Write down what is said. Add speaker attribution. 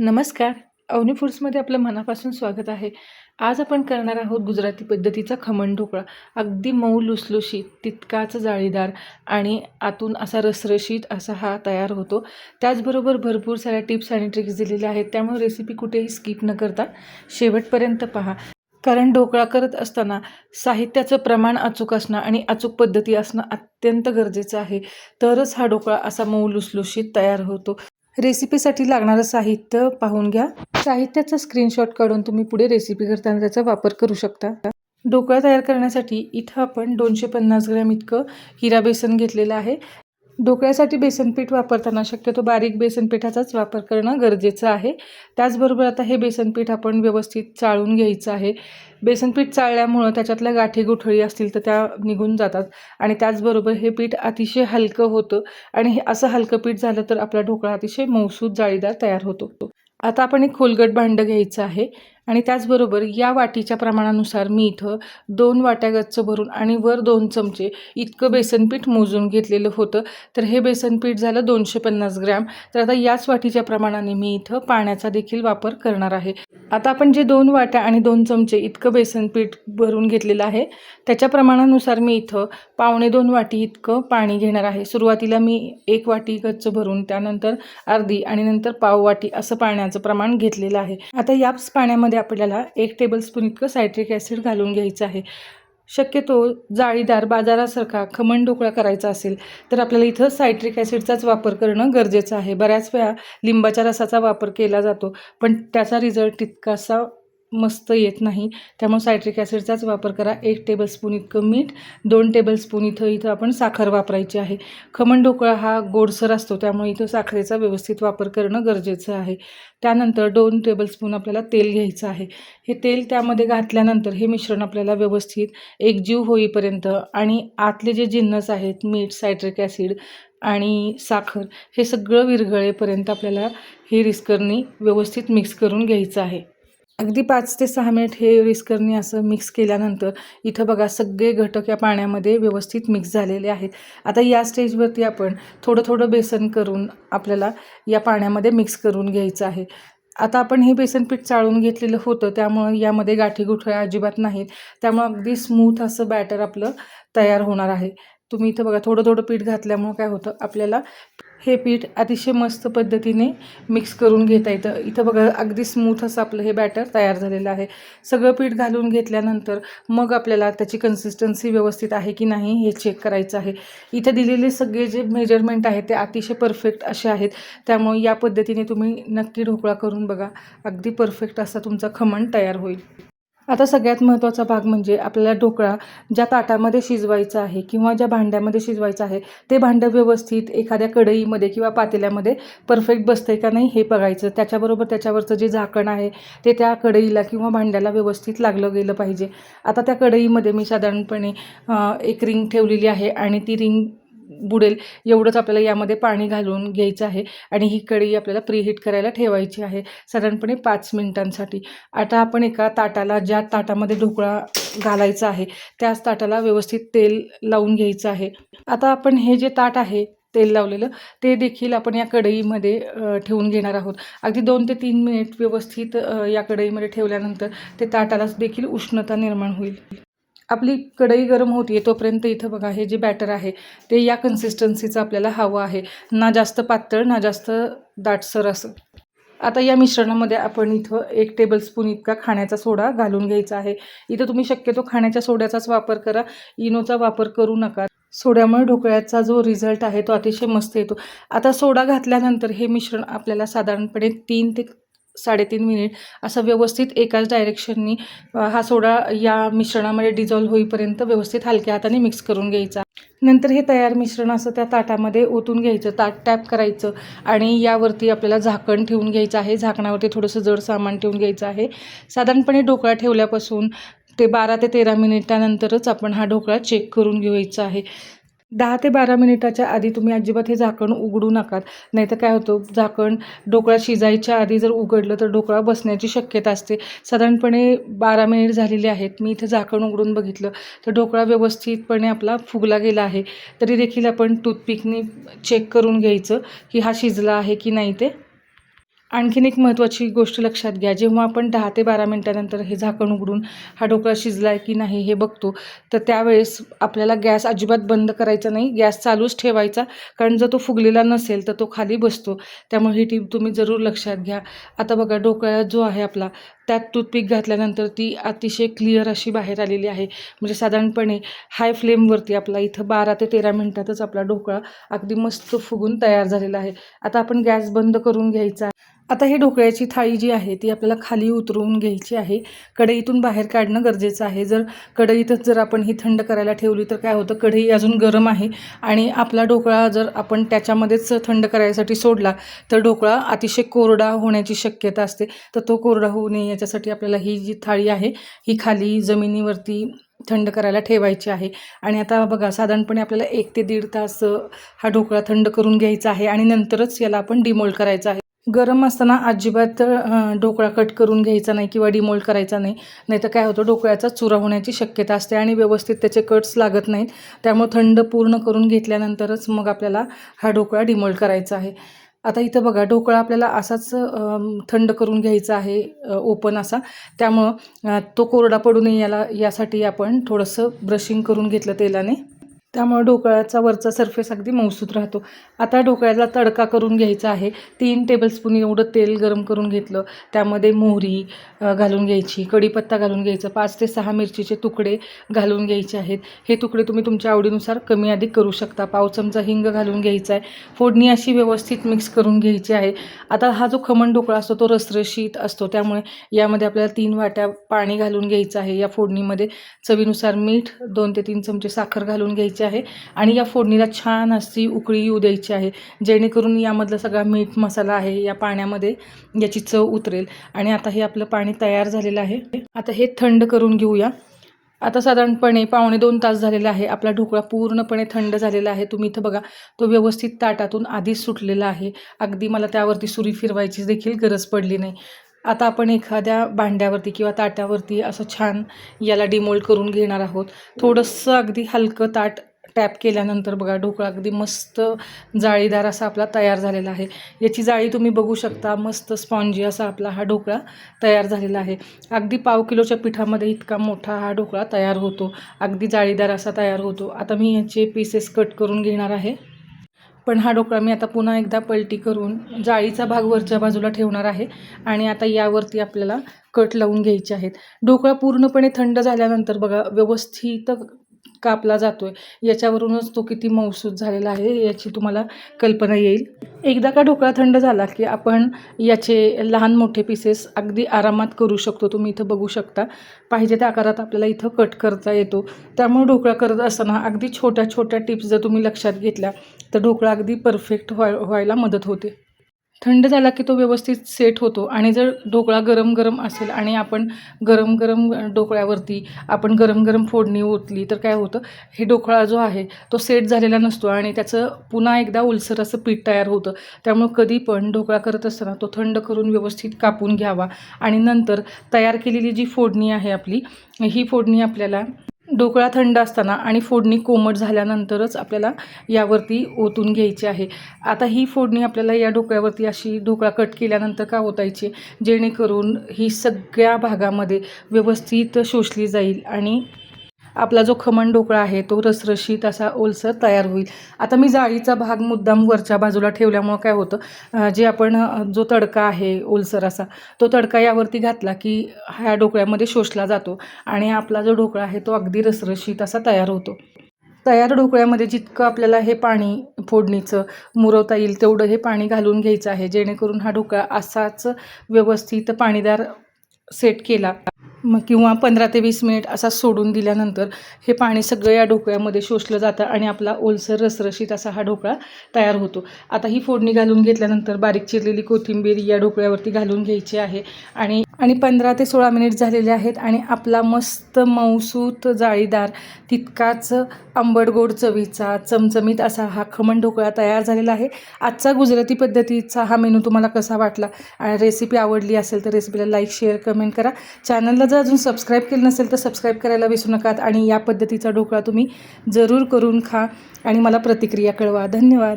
Speaker 1: नमस्कार. अवनी फूड्समध्ये आपलं मनापासून स्वागत आहे. आज आपण करणार आहोत गुजराती पद्धतीचा खमण ढोकळा. अगदी मऊ लुसलुशीत तितकाच जाळीदार आणि आतून असा रसरशीत असा हा तयार होतो. त्याचबरोबर भरपूर साऱ्या टिप्स आणि ट्रिक्स दिलेल्या आहेत. त्यामुळे रेसिपी कुठेही स्किप न करता शेवटपर्यंत पहा. कारण ढोकळा करत असताना साहित्याचं प्रमाण अचूक असणं आणि अचूक पद्धती असणं अत्यंत गरजेचं आहे. तरच हा ढोकळा असा मऊ लुसलुशीत तयार होतो. रेसिपीसाठी लागणारं साहित्य पाहून घ्या. साहित्याचा स्क्रीनशॉट काढून तुम्ही पुढे रेसिपी करताना त्याचा वापर करू शकता. ढोकळा तयार करण्यासाठी इथं आपण दोनशे पन्नास ग्रॅम इतकं हिरा बेसन घेतलेलं आहे. ढोकळ्यासाठी बेसनपीठ वापरताना शक्यतो बारीक बेसनपीठाचाच वापर करणं गरजेचं आहे. त्याचबरोबर आता हे बेसनपीठ आपण व्यवस्थित चाळून घ्यायचं आहे. बेसनपीठ चाळल्यामुळं त्याच्यातल्या गाठी गुठळी असतील तर त्या निघून जातात आणि त्याचबरोबर हे पीठ अतिशय हलकं होतं आणि हे असं हलकं पीठ झालं तर आपला ढोकळा अतिशय मौसूद जाळीदार तयार होतो. आता आपण एक खोलगट भांडं घ्यायचं आहे. आणि त्याचबरोबर या वाटीच्या प्रमाणानुसार मी इथं दोन वाट्या गच्च भरून आणि वर दोन चमचे इतकं बेसनपीठ मोजून घेतलेलं होतं. तर हे बेसनपीठ झालं दोनशे पन्नास ग्रॅम. तर आता याच वाटीच्या प्रमाणाने मी इथं पाण्याचा देखील वापर करणार आहे. आता आपण जे दोन वाट्या आणि दोन चमचे इतकं बेसनपीठ भरून घेतलेलं आहे त्याच्या प्रमाणानुसार मी इथं पावणे दोन वाटी इतकं पाणी घेणार आहे. सुरुवातीला मी एक वाटी गच्च भरून त्यानंतर अर्धी आणि नंतर पाव वाटी असं पाण्याचं प्रमाण घेतलेलं आहे. आता याच पाण्यामध्ये आपल्याला एक टेबलस्पून इतकं सायट्रिक ॲसिड घालून घ्यायचं आहे. शक्यतो जाळीदार बाजारासारखा खमण ढोकळा करायचा असेल तर आपल्याला इथं सायट्रिक ॲसिडचाच वापर करणं गरजेचं आहे. बऱ्याच वेळा लिंबाच्या रसाचा वापर केला जातो पण त्याचा रिझल्ट तितकासा मस्त येत नाही. त्यामुळे सायट्रिक ॲसिडचाच वापर करा. एक टेबलस्पून इतकं मीठ दोन टेबलस्पून इथं इथं आपण साखर वापरायची आहे. खमण ढोकळा हा गोडसर असतो त्यामुळे इथं साखरेचा व्यवस्थित वापर करणं गरजेचं आहे. त्यानंतर दोन टेबलस्पून आपल्याला तेल घ्यायचं आहे. हे तेल त्यामध्ये घातल्यानंतर हे मिश्रण आपल्याला व्यवस्थित एकजीव होईपर्यंत आणि आतले जे जिन्नस आहेत मीठ सायट्रिक ॲसिड आणि साखर हे सगळं विरघळेपर्यंत आपल्याला हे रिस्करनी व्यवस्थित मिक्स करून घ्यायचं आहे. अगदी पाच ते सहा मिनिट हे रिस्करनी असं मिक्स केल्यानंतर इथं बघा सगळे घटक या पाण्यामध्ये व्यवस्थित मिक्स झालेले आहेत. आता या स्टेजवरती आपण थोडं थोडं बेसन करून आपल्याला या पाण्यामध्ये मिक्स करून घ्यायचं आहे. आता आपण हे बेसनपीठ चाळून घेतलेलं होतं त्यामुळं यामध्ये गाठी गुठळ्या अजिबात नाहीत. त्यामुळं अगदी स्मूथ असं बॅटर आपलं तयार होणार आहे. तुम्ही इथं बघा थोडं थोडं पीठ घातल्यामुळं काय होतं आपल्याला हे पीठ अतिशय मस्त पद्धतीने मिक्स करून घेता येतं. इथं बघा अगदी स्मूथ असं आपलं हे बॅटर तयार झालेलं आहे. सगळं पीठ घालून घेतल्यानंतर मग आपल्याला त्याची कन्सिस्टन्सी व्यवस्थित आहे की नाही हे चेक करायचं आहे. इथं दिलेले सगळे जे मेजरमेंट आहेत ते अतिशय परफेक्ट असे आहेत. त्यामुळे या पद्धतीने तुम्ही नक्की ढोकळा करून बघा. अगदी परफेक्ट असा तुमचा खमण तयार होईल. आता सगळ्यात महत्त्वाचा भाग म्हणजे आपल्याला ढोकळा ज्या ताटामध्ये शिजवायचा आहे किंवा ज्या भांड्यामध्ये शिजवायचं आहे ते भांडं व्यवस्थित एखाद्या कढईमध्ये किंवा पातेल्यामध्ये परफेक्ट बसतं आहे का नाही हे बघायचं. त्याच्याबरोबर त्याच्यावरचं जे झाकण आहे ते त्या कढईला किंवा भांड्याला व्यवस्थित लागलं गेलं पाहिजे. आता त्या कढईमध्ये मी साधारणपणे एक रिंग ठेवलेली आहे आणि ती रिंग बुडेल एवढंच आपल्याला यामध्ये पाणी घालून घ्यायचं आहे आणि ही कढई आपल्याला प्रीहीट करायला ठेवायची आहे साधारणपणे पाच मिनिटांसाठी. आता आपण एका ताटाला ज्या ताटामध्ये ढोकळा घालायचा आहे त्याच ताटाला व्यवस्थित तेल लावून घ्यायचं आहे. आता आपण हे जे ताट आहे तेल लावलेलं ते देखील आपण या कढईमध्ये ठेवून घेणार आहोत. अगदी दोन ते तीन मिनिट व्यवस्थित या कढईमध्ये ठेवल्यानंतर ते ताटाला देखील उष्णता निर्माण होईल. आपली कढई गरम होती तोपर्यंत इथं बघा हे जे बॅटर आहे ते या कन्सिस्टन्सीचं आपल्याला हवं आहे. ना जास्त पातळ ना जास्त दाटसर असं. आता या मिश्रणामध्ये आपण इथं एक टेबलस्पून इतका खाण्याचा सोडा घालून घ्यायचा आहे. इथं तुम्ही शक्यतो खाण्याच्या सोड्याचाच वापर करा. इनोचा वापर करू नका. सोड्यामुळे ढोकळ्याचा जो रिझल्ट आहे तो अतिशय मस्त येतो. आता सोडा घातल्यानंतर हे मिश्रण आपल्याला साधारणपणे तीन ते साडेतीन मिनिट असं व्यवस्थित एकाच डायरेक्शननी हा सोडा या मिश्रणामध्ये डिझॉल्व्ह होईपर्यंत व्यवस्थित हलक्या हाताने मिक्स करून घ्यायचा. नंतर हे तयार मिश्रण असं त्या ताटामध्ये ओतून घ्यायचं ताट टॅप करायचं आणि यावरती आपल्याला झाकण ठेवून घ्यायचं आहे. झाकणावरती थोडंसं जड सामान ठेवून घ्यायचं आहे. साधारणपणे ढोकळा ठेवल्यापासून ते बारा ते तेरा मिनिटानंतरच आपण हा ढोकळा चेक करून घ्यायचा आहे. दहा ते बारा मिनिटाच्या आधी तुम्ही अजिबात हे झाकण उघडू नकात. नाहीतर काय होतं झाकण ढोकळा शिजायच्या आधी जर उघडलं तर ढोकळा बसण्याची शक्यता असते. साधारणपणे बारा मिनिट झालेले आहेत. मी इथं झाकण उघडून बघितलं तर ढोकळा व्यवस्थितपणे आपला फुगला गेला आहे. तरी देखील आपण टूथपिकने चेक करून घ्यायचं की हा शिजला आहे की नाही ते. आणखीन एक महत्त्वाची गोष्ट लक्षात घ्या. जेव्हा आपण दहा ते बारा मिनटानंतर हे झाकण उघडून हा ढोकळा शिजला आहे की नाही हे बघतो तर त्यावेळेस आपल्याला गॅस अजिबात बंद करायचा नाही. गॅस चालूच ठेवायचा. कारण जर तो फुगलेला नसेल तर तो खाली बसतो. त्यामुळे ही टीप तुम्ही जरूर लक्षात घ्या. आता बघा ढोकळा जो आहे आपला त्यात टूथपिक घातल्यानंतर ती अतिशय क्लिअर अशी बाहेर आलेली आहे. म्हणजे साधारणपणे हाय फ्लेमवरती आपला इथं बारा ते तेरा मिनटातच आपला ढोकळा अगदी मस्त फुगून तयार झालेला आहे. आता आपण गॅस बंद करून घ्यायचा. आता हे ढोकळ्याची थाळी जी आहे ती आपल्याला खाली उतरवून घ्यायची आहे. कढईतून बाहेर काढणं गरजेचं आहे. जर कढईतच जर आपण ही थंड करायला ठेवली तर काय होतं? कढई अजून गरम आहे आणि आपला ढोकळा जर आपण त्याच्यामध्येच थंड करायसाठी सोडला तर ढोकळा अतिशय कोरडा होण्याची शक्यता असते. तर तो कोरडा होऊ नये याच्यासाठी आपल्याला ही जी थाळी आहे ही खाली जमिनीवरती थंड करायला ठेवायची आहे. आणि आता बघा साधारणपणे आपल्याला एक ते दीड तास हा ढोकळा थंड करून घ्यायचा आहे आणि नंतरच याला आपण डिमोल्ड करायचा आहे. गरम असताना अजिबात ढोकळा कट करून घ्यायचा नाही किंवा डिमोल्ड करायचा नाही. नाहीतर काय होतं ढोकळ्याचा चुरा होण्याची शक्यता असते आणि व्यवस्थित त्याचे कट्स लागत नाहीत. त्यामुळे थंड पूर्ण करून घेतल्यानंतरच मग आपल्याला हा ढोकळा डिमोल्ड करायचा आहे. आता इथं बघा ढोकळा आपल्याला असाच थंड करून घ्यायचा आहे ओपन असा. त्यामुळं तो कोरडा पडू नये याला यासाठी आपण थोडंसं ब्रशिंग करून घेतलं तेलाने. त्यामुळे ढोकळ्याचा वरचा सरफेस अगदी मौसूत राहतो. आता ढोकळ्याला तडका करून घ्यायचा आहे. तीन टेबलस्पून एवढं तेल गरम करून घेतलं. त्यामध्ये मोहरी घालून घ्यायची कढीपत्ता घालून घ्यायचा पाच ते सहा मिरचीचे तुकडे घालून घ्यायचे आहेत. हे तुकडे तुम्ही तुमच्या आवडीनुसार कमी अधिक करू शकता. पाव चमचा हिंग घालून घ्यायचा आहे. फोडणी अशी व्यवस्थित मिक्स करून घ्यायची आहे. आता हा जो खमण ढोकळा असतो तो रसरशीत असतो. त्यामुळे यामध्ये आपल्याला तीन वाट्या पाणी घालून घ्यायचं आहे या फोडणीमध्ये. चवीनुसार मीठ दोन ते तीन चमचे साखर घालून घ्यायची आहे. आणि या फोडणीला छान अशी उकळी येऊ द्यायची आहे. जेणेकरून यामधला सगळा मीठ मसाला आहे या पाण्यामध्ये याची चव उतरेल. आणि आता हे आपलं पाणी तयार झालेलं आहे. आता हे थंड करून घेऊया. आता साधारणपणे पावणे दोन तास झालेला आहे. आपला ढोकळा पूर्णपणे थंड झालेला आहे. तुम्ही इथं बघा तो व्यवस्थित ताटातून आधीच सुटलेला आहे. अगदी मला त्यावरती सुरी फिरवायची देखील गरज पडली नाही. आता आपण एखाद्या भांड्यावरती किंवा ताटावरती असं छान याला डिमोल्ड करून घेणार आहोत. थोडंसं अगदी हलकं ताट टॅप केल्यानंतर बघा ढोकळा अगदी मस्त जाळीदार असा आपला तयार झालेला आहे. याची जाळी तुम्ही बघू शकता मस्त स्पॉन्जी असा आपला हा ढोकळा तयार झालेला आहे. अगदी पाव किलोच्या पिठामध्ये इतका मोठा हा ढोकळा तयार होतो. अगदी जाळीदार असा तयार होतो. आता मी याचे पीसेस कट करून घेणार आहे. पण हा ढोकळा मी आता पुन्हा एकदा पलटी करून जाळीचा भाग वरच्या बाजूला ठेवणार आहे आणि आता यावरती आपल्याला कट लावून घ्यायचे आहेत. ढोकळा पूर्णपणे थंड झाल्यानंतर बघा व्यवस्थित कापला जातो आहे याच्यावरूनच तो किती मौसूद झालेला आहे याची तुम्हाला कल्पना येईल. एकदा का ढोकळा थंड झाला की आपण याचे लहान मोठे पीसेस अगदी आरामात करू शकतो. तुम्ही इथं बघू शकता. पाहिजे त्या आकारात आपल्याला इथं कट करता येतो. त्यामुळे ढोकळा करत असताना अगदी छोट्या छोट्या टिप्स जर तुम्ही लक्षात घेतल्या तर ढोकळा अगदी परफेक्ट व्हाय व्हायला मदत होते. थंड झाला की तो व्यवस्थित सेट होतो. आणि जर ढोकळा गरम गरम असेल आणि आपण गरम गरम ढोकळ्यावरती आपण गरम गरम फोडणी ओतली तर काय होतं? हे ढोकळा जो आहे तो सेट झालेला नसतो आणि त्याचं पुन्हा एकदा ओलसर असं पीठ तयार होतं. त्यामुळे कधी पण ढोकळा करत असताना तो थंड करून व्यवस्थित कापून घ्यावा. आणि नंतर तयार केलेली जी फोडणी आहे आपली ही फोडणी आपल्याला ढोकळा थंड असताना आणि फोडणी कोमट झाल्यानंतरच आपल्याला यावरती ओतून घ्यायची आहे. आता ही फोडणी आपल्याला या ढोकळ्यावरती अशी ढोकळा कट केल्यानंतर का ओतायची? जेणेकरून ही सगळ्या भागामध्ये व्यवस्थित शोषली जाईल आणि आपला जो खमण ढोकळा आहे तो रसरशीत असा ओलसर तयार होईल. आता मी जाळीचा भाग मुद्दाम वरच्या बाजूला ठेवल्यामुळं काय होतं जे आपण जो तडका आहे ओलसर असा तो तडका यावरती घातला की ह्या ढोकळ्यामध्ये शोषला जातो आणि आपला जो ढोकळा आहे तो अगदी रसरशीत असा तयार होतो. तयार ढोकळ्यामध्ये जितकं आपल्याला हे पाणी फोडणीचं मुरवता येईल तेवढं हे पाणी घालून घ्यायचं आहे. जेणेकरून हा ढोकळा असाच व्यवस्थित पाणीदार सेट केला मग किंवा पंधरा ते वीस मिनिट असा सोडून दिल्यानंतर हे पाणी सगळं या ढोकळ्यामध्ये शोषलं जातं आणि आपला ओलसर रसरशीत असा हा ढोकळा तयार होतो. आता ही फोडणी घालून घेतल्यानंतर बारीक चिरलेली कोथिंबीर या ढोकळ्यावरती घालून घ्यायची आहे आणि आणि पंधरा ते सोळा मिनिट झालेले आहेत आणि आपला मस्त मौसूत जाळीदार तितकाच आंबट गोड चवीचा चमचमीत असा हा खमण ढोकळा तयार झालेला आहे. आजचा गुजराती पद्धतीचा हा मेनू तुम्हाला कसा वाटला? आणि रेसिपी आवडली असेल तर रेसिपीला लाईक शेअर कमेंट करा. चॅनलला जर अजून सबस्क्राईब केलं नसेल तर सबस्क्राईब करायला विसरू नका आणि या पद्धतीचा ढोकळा तुम्ही जरूर करून खा आणि मला प्रतिक्रिया कळवा. धन्यवाद.